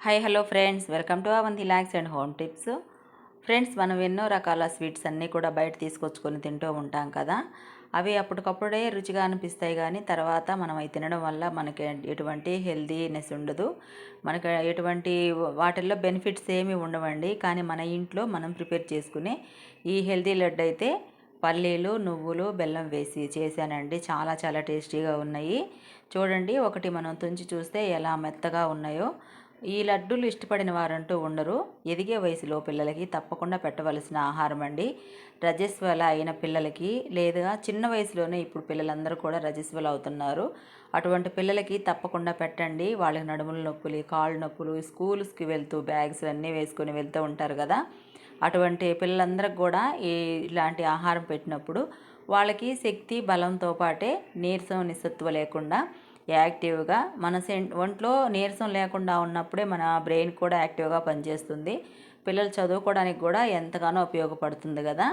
Hi hello friends welcome to Avanthi lakhs and home tips friends మనం ఎన్నో రకాల sweets అన్నీ కూడా బయట తీసుకొచ్చుకొని తింటూ ఉంటాం కదా. అవి అప్పటికప్పుడే రుచిగా అనిపిస్తాయి కానీ తర్వాత మనం అవి తినడం వల్ల మనకి ఎటువంటి హెల్దీనెస్ ఉండదు. మనకి ఎటువంటి వాటిల్లో బెనిఫిట్స్ ఏమి ఉండవండి. కానీ మన ఇంట్లో మనం ప్రిపేర్ చేసుకునే ఈ హెల్దీ లడ్డు అయితే పల్లీలు నువ్వులు బెల్లం వేసి చేశానండి. చాలా చాలా టేస్టీగా ఉన్నాయి. చూడండి ఒకటి మనం తుంచి చూస్తే ఎలా మెత్తగా ఉన్నాయో. ఈ లడ్డూలు ఇష్టపడిన వారంటూ ఉండరు. ఎదిగే వయసులో పిల్లలకి తప్పకుండా పెట్టవలసిన ఆహారం అండి. రజస్వల అయిన పిల్లలకి లేదా చిన్న వయసులోనే ఇప్పుడు పిల్లలందరూ కూడా రజస్వల అవుతున్నారు. అటువంటి పిల్లలకి తప్పకుండా పెట్టండి. వాళ్ళకి నడుముల నొప్పులు కాళ్ళు నొప్పులు స్కూల్స్కి వెళ్తూ బ్యాగ్స్ అన్నీ వేసుకొని వెళ్తూ ఉంటారు కదా. అటువంటి పిల్లలందరికి కూడా ఇలాంటి ఆహారం పెట్టినప్పుడు వాళ్ళకి శక్తి బలంతో పాటే నీరసం నిస్సత్వ లేకుండా యాక్టివ్గా మన ఒంట్లో నీరసం లేకుండా ఉన్నప్పుడే మన బ్రెయిన్ కూడా యాక్టివ్గా పనిచేస్తుంది. పిల్లలు చదువుకోవడానికి కూడా ఎంతగానో ఉపయోగపడుతుంది కదా.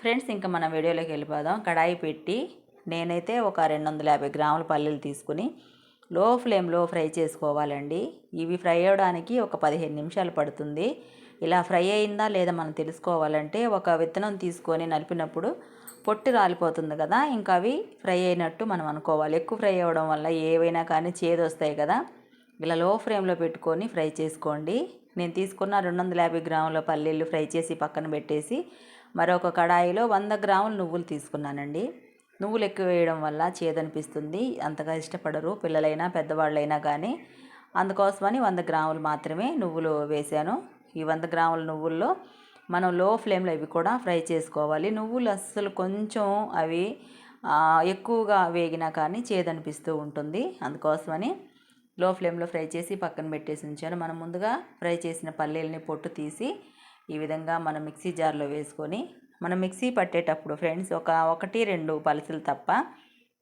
ఫ్రెండ్స్ ఇంకా మన వీడియోలోకి వెళ్ళిపోదాం. కడాయి పెట్టి నేనైతే ఒక రెండు వందల యాభై గ్రాముల పల్లీలు తీసుకుని లో ఫ్లేమ్లో ఫ్రై చేసుకోవాలండి. ఇవి ఫ్రై అవ్వడానికి ఒక పదిహేను నిమిషాలు పడుతుంది. ఇలా ఫ్రై అయిందా లేదా మనం తెలుసుకోవాలంటే ఒక విత్తనం తీసుకొని నలిపినప్పుడు పొట్టి రాలిపోతుంది కదా ఇంకా అవి ఫ్రై అయినట్టు మనం అనుకోవాలి. ఎక్కువ ఫ్రై అవ్వడం వల్ల ఏవైనా కానీ చేదు వస్తాయి కదా ఇలా లో ఫ్లేమ్లో పెట్టుకొని ఫ్రై చేసుకోండి. నేను తీసుకున్న రెండు వందల యాభై గ్రాముల పల్లీలు ఫ్రై చేసి పక్కన పెట్టేసి మరొక కడాయిలో వంద గ్రాములు నువ్వులు తీసుకున్నానండి. నువ్వులు ఎక్కువ వేయడం వల్ల చేదనిపిస్తుంది. అంతగా ఇష్టపడరు పిల్లలైనా పెద్దవాళ్ళైనా కానీ. అందుకోసమని వంద గ్రాములు మాత్రమే నువ్వులు వేశాను. ఈ వంద గ్రాముల నువ్వుల్లో మనం లో ఫ్లేమ్లో ఇవి కూడా ఫ్రై చేసుకోవాలి. నువ్వులు అస్సలు కొంచెం అవి ఎక్కువగా వేగినా కానీ చేదనిపిస్తూ ఉంటుంది. అందుకోసమని లో ఫ్లేమ్లో ఫ్రై చేసి పక్కన పెట్టేసి ఉంచాను. మనం ముందుగా ఫ్రై చేసిన పల్లీలని పొట్టు తీసి ఈ విధంగా మనం మిక్సీ జార్లో వేసుకొని మనం మిక్సీ పట్టేటప్పుడు ఫ్రెండ్స్ ఒక ఒకటి రెండు పలసలు తప్ప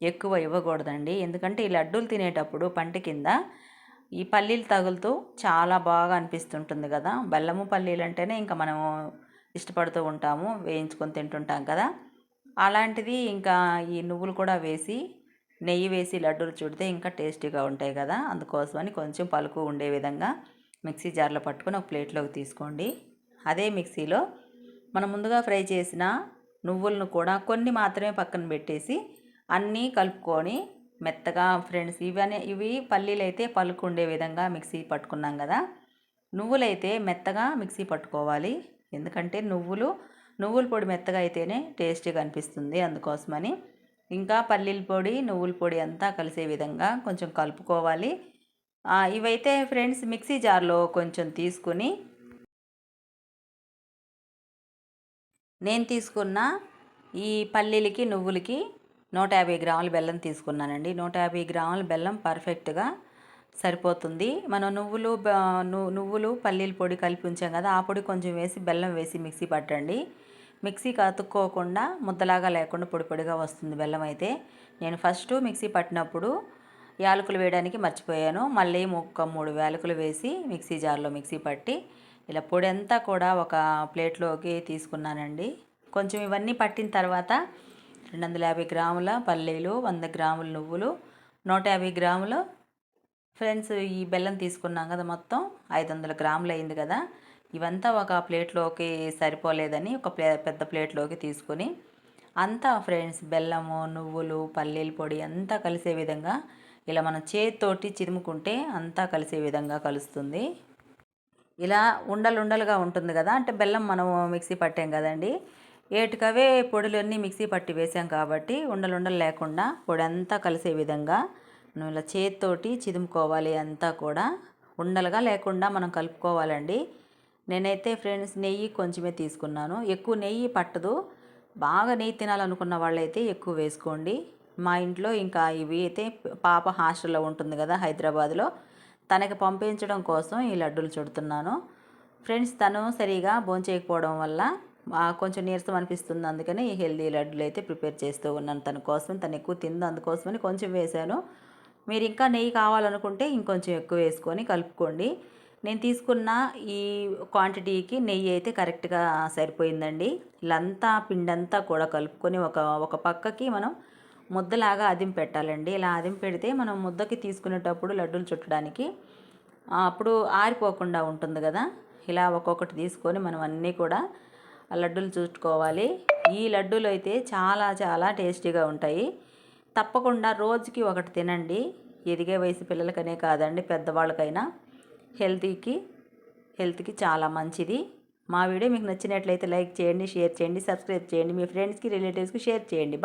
ఎక్కువ ఇవ్వకూడదండి. ఎందుకంటే ఈ లడ్డూలు తినేటప్పుడు పంట కింద ఈ పల్లీలు తగులుతూ చాలా బాగా అనిపిస్తుంటుంది కదా. బెల్లము పల్లీలు అంటేనే ఇంకా మనము ఇష్టపడుతూ ఉంటాము వేయించుకొని తింటుంటాం కదా. అలాంటిది ఇంకా ఈ నువ్వులు కూడా వేసి నెయ్యి వేసి లడ్డూలు చుడితే ఇంకా టేస్టీగా ఉంటాయి కదా. అందుకోసమని కొంచెం పలుకు ఉండే విధంగా మిక్సీ జార్లో పట్టుకొని ఒక ప్లేట్లోకి తీసుకోండి. అదే మిక్సీలో మనం ముందుగా ఫ్రై చేసిన నువ్వులను కూడా కొన్ని మాత్రమే పక్కన పెట్టేసి అన్నీ కలుపుకొని మెత్తగా ఫ్రెండ్స్ ఇవన్నీ ఇవి పల్లీలు అయితే పలుకుండే విధంగా మిక్సీ పట్టుకున్నాం కదా. నువ్వులైతే మెత్తగా మిక్సీ పట్టుకోవాలి. ఎందుకంటే నువ్వులు నువ్వుల పొడి మెత్తగా అయితేనే టేస్టీగా అనిపిస్తుంది అందుకోసమని. ఇంకా పల్లీల పొడి నువ్వుల పొడి అంతా కలిసే విధంగా కొంచెం కలుపుకోవాలి. ఇవైతే ఫ్రెండ్స్ మిక్సీ జార్లో కొంచెం తీసుకుని నేను తీసుకున్న ఈ పల్లీలకి నువ్వులకి నూట యాభై గ్రాముల బెల్లం తీసుకున్నానండి. నూట యాభై గ్రాముల బెల్లం పర్ఫెక్ట్గా సరిపోతుంది. మనం నువ్వులు నువ్వులు పల్లీల పొడి కలిపి ఉంచాం కదా ఆ పొడి కొంచెం వేసి బెల్లం వేసి మిక్సీ పట్టండి. మిక్సీ కతుక్కోకుండా ముద్దలాగా లేకుండా పొడి పొడిగా వస్తుంది బెల్లం అయితే. నేను ఫస్ట్ మిక్సీ పట్టినప్పుడు యాలకులు వేయడానికి మర్చిపోయాను. మళ్ళీ ఒక మూడు యాలకులు వేసి మిక్సీ జార్లో మిక్సీ పట్టి ఇలా పొడి అంతా కూడా ఒక ప్లేట్లోకి తీసుకున్నానండి. కొంచెం ఇవన్నీ పట్టిన తర్వాత రెండు వందల యాభై గ్రాముల పల్లీలు వంద గ్రాముల నువ్వులు నూట యాభై గ్రాముల ఫ్రెండ్స్ ఈ బెల్లం తీసుకున్నాం కదా మొత్తం. ఐదు వందల గ్రాములు అయింది కదా. ఇవంతా ఒక ప్లేట్లోకి సరిపోలేదని ఒక ప్లే పెద్ద ప్లేట్లోకి తీసుకొని అంతా ఫ్రెండ్స్ బెల్లము నువ్వులు పల్లీల పొడి అంతా కలిసే విధంగా ఇలా మనం చేతితోటి చిరుముకుంటే అంతా కలిసే విధంగా కలుస్తుంది. ఇలా ఉండలుండలుగా ఉంటుంది కదా. అంటే బెల్లం మనం మిక్సీ పట్టాం కదండి. ఏటికవే పొడులన్నీ మిక్సీ పట్టి వేసాం కాబట్టి ఉండలు ఉండలు లేకుండా పొడి అంతా కలిసే విధంగా మనం ఇలా చేతితోటి చిదుముకోవాలి అంతా కూడా. ఉండలుగా లేకుండా మనం కలుపుకోవాలండి. నేనైతే ఫ్రెండ్స్ నెయ్యి కొంచెమే తీసుకున్నాను. ఎక్కువ నెయ్యి పట్టదు. బాగా నెయ్యి తినాలనుకున్న వాళ్ళైతే ఎక్కువ వేసుకోండి. మా ఇంట్లో ఇంకా ఇవి అయితే పాప హాస్టల్లో ఉంటుంది కదా హైదరాబాద్లో. తనకి పంపించడం కోసం ఈ లడ్డూలు చుడుతున్నాను. ఫ్రెండ్స్ తను సరిగా భోంచేయకపోవడం వల్ల కొంచెం నీరసం అనిపిస్తుంది. అందుకని ఈ హెల్దీ లడ్డులు అయితే ప్రిపేర్ చేస్తూ ఉన్నాను. తన కోసం తను ఎక్కువ తింది అందుకోసమని కొంచెం వేశాను. మీరు ఇంకా నెయ్యి కావాలనుకుంటే ఇంకొంచెం ఎక్కువ వేసుకొని కలుపుకోండి. నేను తీసుకున్న ఈ క్వాంటిటీకి నెయ్యి అయితే కరెక్ట్గా సరిపోయిందండి. ఇలాంతా పిండంతా కూడా కలుపుకొని ఒక ఒక పక్కకి మనం ముద్దలాగా అదిం పెట్టాలండి. ఇలా అదిం పెడితే మనం ముద్దకి తీసుకునేటప్పుడు లడ్డూలు చుట్టడానికి అప్పుడు ఆరిపోకుండా ఉంటుంది కదా. ఇలా ఒక్కొక్కటి తీసుకొని మనం అన్నీ కూడా లడ్డూలు చూసుకోవాలి. ఈ లడ్డూలు అయితే చాలా చాలా టేస్టీగా ఉంటాయి. తప్పకుండా రోజుకి ఒకటి తినండి. ఎదిగే వయసు పిల్లలకనే కాదండి పెద్దవాళ్ళకైనా. హెల్తీకి హెల్త్కి చాలా మంచిది. మా వీడియో మీకు నచ్చినట్లయితే లైక్ చేయండి షేర్ చేయండి సబ్స్క్రైబ్ చేయండి. మీ ఫ్రెండ్స్కి రిలేటివ్స్కి షేర్ చేయండి. బాయ్